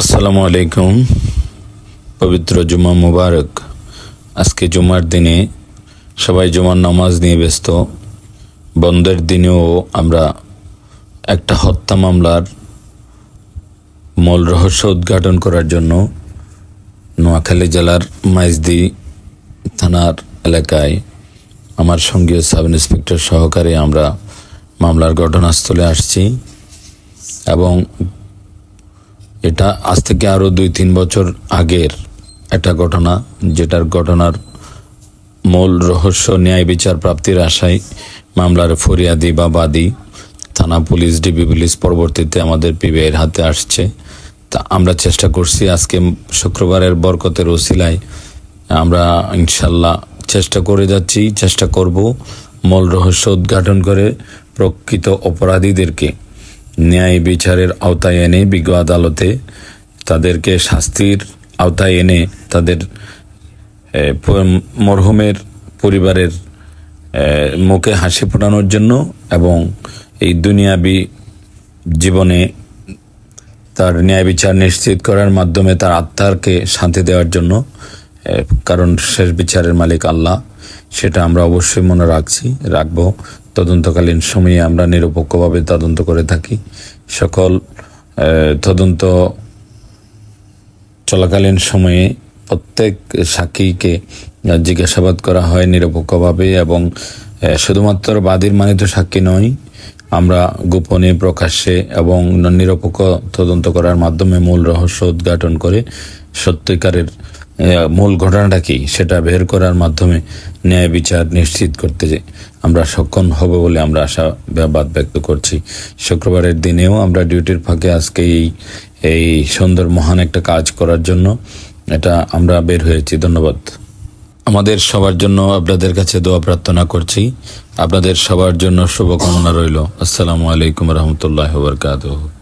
আসসালামু আলাইকুম। পবিত্র জুমা মুবারক। আজকে জুমার দিনে সবাই জুমার নামাজ নিয়ে ব্যস্ত। বন্ধের দিনেও আমরা একটা হত্যা মামলার মূল রহস্য উদ্ঘাটন করার জন্য নোয়াখালী জেলার মাইজদি থানার এলাকায় আমার সঙ্গে সাব ইন্সপেক্টর সহকারে আমরা মামলার ঘটনাস্থলে আসছি এবং এটা আজ থেকে আরও দুই, তিন বছর আগের একটা ঘটনা, যেটার ঘটনার মূল রহস্য, ন্যায় বিচার প্রাপ্তির আশায় মামলার ফরিয়াদি বা বাদী থানা পুলিশ, ডিবি পুলিশ পরবর্তীতে আমাদের পিবিআইয়ের হাতে আসছে। তা আমরা চেষ্টা করছি আজকে শুক্রবারের বরকতের ওসিলায় আমরা ইনশাল্লাহ চেষ্টা করে যাচ্ছি, চেষ্টা করব মূল রহস্য উদ্ঘাটন করে প্রকৃত অপরাধীদেরকে ন্যায় বিচারের আওতায় এনে বিজ্ঞ আদালতে তাদেরকে শাস্তির আওতায় এনে তাদের মরহুমের পরিবারের মুখে হাসি ফোটানোর জন্য এবং এই দুনিয়াবি জীবনে তার ন্যায় বিচার নিশ্চিত করার মাধ্যমে তার আত্মারকে শান্তি দেওয়ার জন্য কারণ শেষ বিচারের মালিক আল্লাহ। সেটা আমরা অবশ্যই মনে রাখছি, রাখব। তদন্তকালীন সময়ে আমরা নিরপেক্ষভাবে তদন্ত করে থাকি। সকল তদন্ত চলাকালীন সময়ে প্রত্যেক সাক্ষীকে জিজ্ঞাসাবাদ করা হয় নিরপেক্ষভাবে এবং শুধুমাত্র বাদীর মানিত সাক্ষী নয়, আমরা গোপনে প্রকাশ্যে এবং নিরপেক্ষ তদন্ত করার মাধ্যমে মূল রহস্য উদ্ঘাটন করে সত্যিকারের মূল ঘটনাটা কি? সেটা বের করার মাধ্যমে ন্যায় বিচার নিশ্চিত করতে আমরা সক্ষম হব বলে আমরা আশা আশাবাদ ব্যক্ত করছি। শুক্রবারের দিনেও আমরা ডিউটির ফাঁকে আজকে এই এই সুন্দর, মহান একটা কাজ করার জন্য এটা আমরা বের হয়েছি। ধন্যবাদ। আমাদের সবার জন্য আপনাদের কাছে দোয়া প্রার্থনা করছি। আপনাদের সবার জন্য শুভকামনা রইল। আসসালামু আলাইকুম রহমতুল্লাহ বরকাতহ।